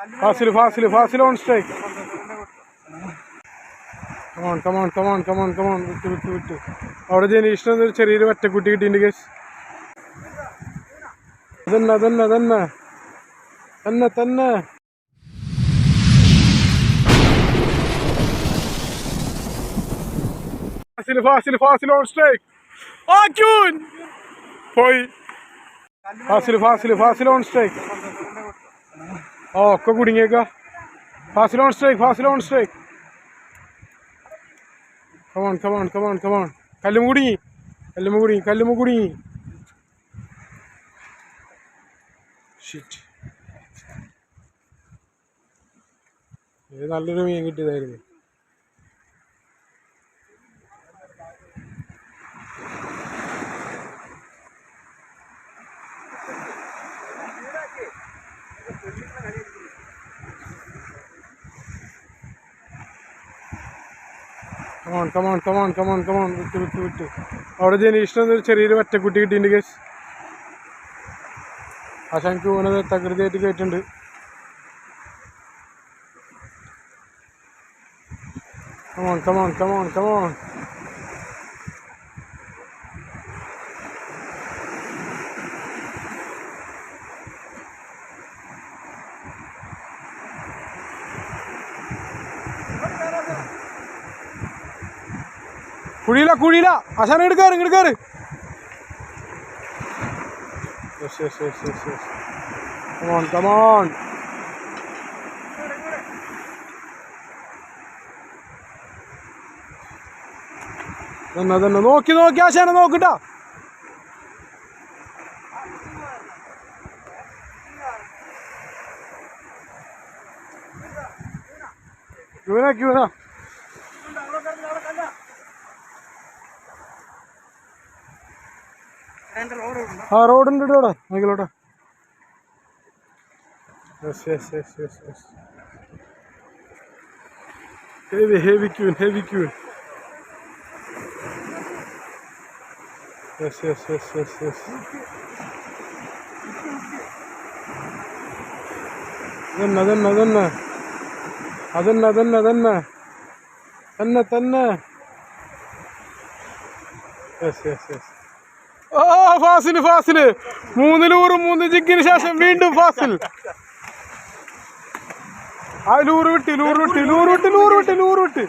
Fazil Fazil Fazil on strike come on come on come on come on come on വിട്ട് വിട്ട് വിട്ട്. അവിടെ ജനീഷിന് ഒരു ചെറിയൊരു ഒറ്റക്കുട്ടി കിട്ടിയിട്ടുണ്ട് കേസ് അതന്നെ അതന്നെ അതന്നെ. തന്നെ തന്നെ. ഫാസിൽ ഫാസിൽ ഫാസിൽ ഓൺ സ്ട്രൈക്ക് പോയി. ഫാസിൽ ഫാസിൽ ഫാസിൽ ഓൺ സ്ട്രൈക്ക് ഓ ഒക്കെ കുടുങ്ങിയേക്ക. On strike on strike come on come on come on come on കല്ലുമ കുടുങ്ങി കല്ലുമ കുടുങ്ങി കല്ലുമ കുടുങ്ങി. ഷിറ്റ് നല്ലൊരു മീൻ കിട്ടിയതായിരുന്നു. Come on come on come on come on come on വിട്ട് വിട്ട് വിട്ട്. അവിടെ ജനീഷിന് ഒരു ചെറിയൊരു ഒറ്റക്കുട്ടി കിട്ടിയിട്ടുണ്ട് കേസ് ആശാങ്ക് പോകുന്നത് തകൃതിയായിട്ട് കേട്ടിട്ടുണ്ട്. Come on come on come on come on കുഴിയില കുഴിയില. ആശാന എടുക്കാറ് ഇങ്ങോട്ട് കയറ് കമോൺ കമോൺ തന്നെ തന്നെ നോക്കി നോക്കി ആശാന നോക്കിട്ടാ. ക്യൂനാ ക്യൂനാ. ആ റോഡുണ്ട് ഇവിടെ നോക്കിലോട്ടെ yes yes yes yes yes heavy heavy queen heavy queen yes yes yes yes yes അതന്നെ അതന്നെ അതന്നെ അതന്നെ അതന്നെ അതന്നെ തന്നെ തന്നെ യെസ് യെസ് യെസ് ഓ ഫാസിൽ ഫാസിൽ മൂന്നിലൂറും ലൂറ് മൂന്ന് ജിഗിന് ശേഷം വീണ്ടും ഫാസിൽ. ആ ലൂറ് വിട്ട് ലൂറ് വിട്ട് ലൂറ് വിട്ട് ലൂറ് വിട്ട് ലൂറ് വിട്ട്.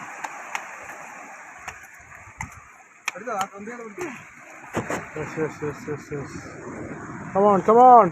Yes, yes, yes, yes. Come on, come on.